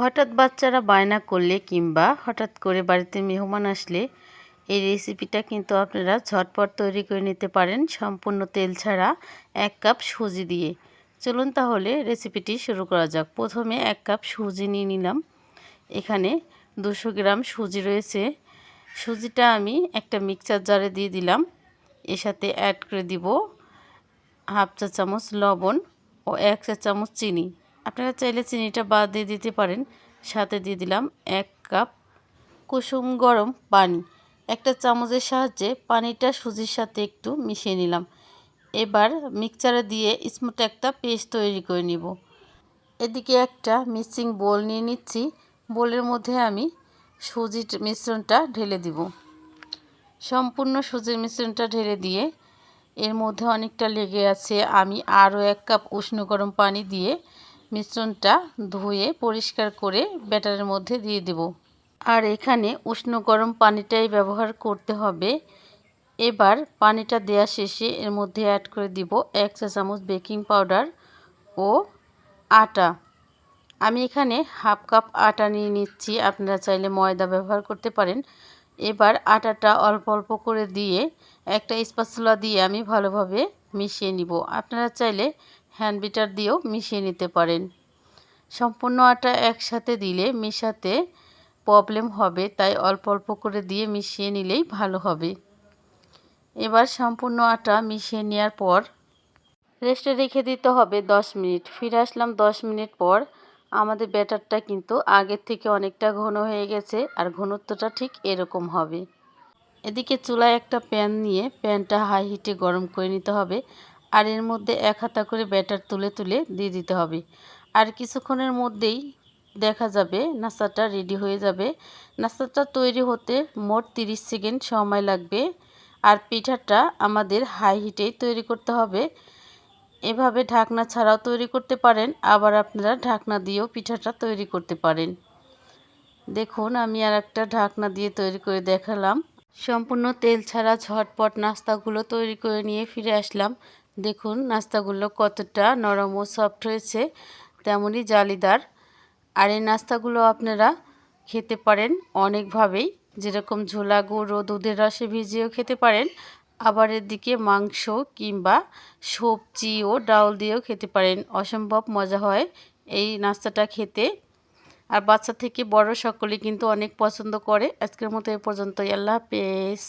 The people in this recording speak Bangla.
হঠাৎ বাচ্চারা বায়না করলে কিংবা হঠাৎ করে বাড়িতে মেহমান আসলে এই রেসিপিটা কিন্তু আপনারা ঝটপট তৈরি করে নিতে পারেন। সম্পূর্ণ তেল ছাড়া এক কাপ সুজি দিয়ে। চলুন তাহলে রেসিপিটি শুরু করা যাক। প্রথমে এক কাপ সুজি নিয়ে নিলাম। এখানে দুশো গ্রাম সুজি রয়েছে। সুজিটা আমি একটা মিক্সার জারে দিয়ে দিলাম। এর সাথে অ্যাড করে দিব হাফ চা চামচ লবণ ও এক চা চামচ চিনি। আপনারা চাইলে চিনিটা বাদ দিয়ে দিতে পারেন। সাথে দিয়ে দিলাম এক কাপ কুসুম গরম পানি। একটা চামচের সাহায্যে পানিটা সুজির সাথে একটু মিশিয়ে নিলাম। এবার মিক্সচারে দিয়ে স্মুথ একটা পেস্ট তৈরি করে নিব। এদিকে একটা মিক্সিং বোল নিয়ে নিচ্ছি। বোলের মধ্যে আমি সুজির মিশ্রণটা ঢেলে দিব। সম্পূর্ণ সুজির মিশ্রণটা ঢেলে দিয়ে এর মধ্যে অনেকটা লেগে আছে। আমি আরও এক কাপ উষ্ণ গরম পানি দিয়ে মিশ্রণটা ধুয়ে পরিষ্কার করে ব্যাটারের মধ্যে দিয়ে দেব। আর এখানে উষ্ণ গরম পানিটাই ব্যবহার করতে হবে। এবার পানিটা দেওয়া শেষে এর মধ্যে অ্যাড করে দিব এক চা চামচ বেকিং পাউডার ও আটা। আমি এখানে হাফ কাপ আটা নিয়ে নিচ্ছি, আপনারা চাইলে ময়দা ব্যবহার করতে পারেন। এবার আটাটা অল্প অল্প করে দিয়ে একটা স্পাসুলা দিয়ে আমি ভালোভাবে মিশিয়ে নিব। আপনারা চাইলে হ্যান্ড বিটার দিয়েও মিশিয়ে নিতে পারেন। সম্পূর্ণ আটা একসাথে দিলে মেশাতে প্রবলেম হবে, তাই অল্প অল্প করে দিয়ে মিশিয়ে নিলেই ভালো হবে। এবার সম্পূর্ণ আটা মিশিয়ে নেওয়ার পর রেস্টে রেখে দিতে হবে 10 মিনিট। ফিরে আসলাম 10 মিনিট পর। আমাদের ব্যাটারটা কিন্তু আগের থেকে অনেকটা ঘন হয়ে গেছে আর ঘনত্বটা ঠিক এরকম হবে। এদিকে চুলায় একটা প্যান নিয়ে প্যানটা হাই হিটে গরম করে নিতে হবে। আর এর মধ্যে এক হাতা করে ব্যাটার তুলে তুলে দিয়ে দিতে হবে। আর কিছুক্ষণের মধ্যেই দেখা যাবে নাস্তাটা রেডি হয়ে যাবে। নাস্তাটা তৈরি হতে মোট 30 সেকেন্ড সময় লাগবে। আর পিঠাটা আমাদের হাই হিটেই তৈরি করতে হবে। এভাবে ঢাকনা ছাড়াও তৈরি করতে পারেন, আবার আপনারা ঢাকনা দিয়েও পিঠাটা তৈরি করতে পারেন। দেখুন, আমি আর একটা ঢাকনা দিয়ে তৈরি করে দেখালাম। সম্পূর্ণ তেল ছাড়া ঝটপট নাস্তাগুলো তৈরি করে নিয়ে ফিরে আসলাম। দেখুন, নাস্তাগুলো কতটা নরম ও সফট হয়েছে তেমনই জালিদার। আর এই নাস্তাগুলো আপনারা খেতে পারেন অনেকভাবেই। যেরকম ঝোলা গুঁড়ো দুধের রসে ভিজিয়েও খেতে পারেন। আবার এদিকে মাংস কিংবা সবজি ও ডাউল দিয়েও খেতে পারেন। অসম্ভব মজা হয় এই নাস্তাটা খেতে। আর বাচ্চা থেকে বড় সকলে কিন্তু অনেক পছন্দ করে। আজকের মতো এ পর্যন্তই। আল্লাহ হাফেজ।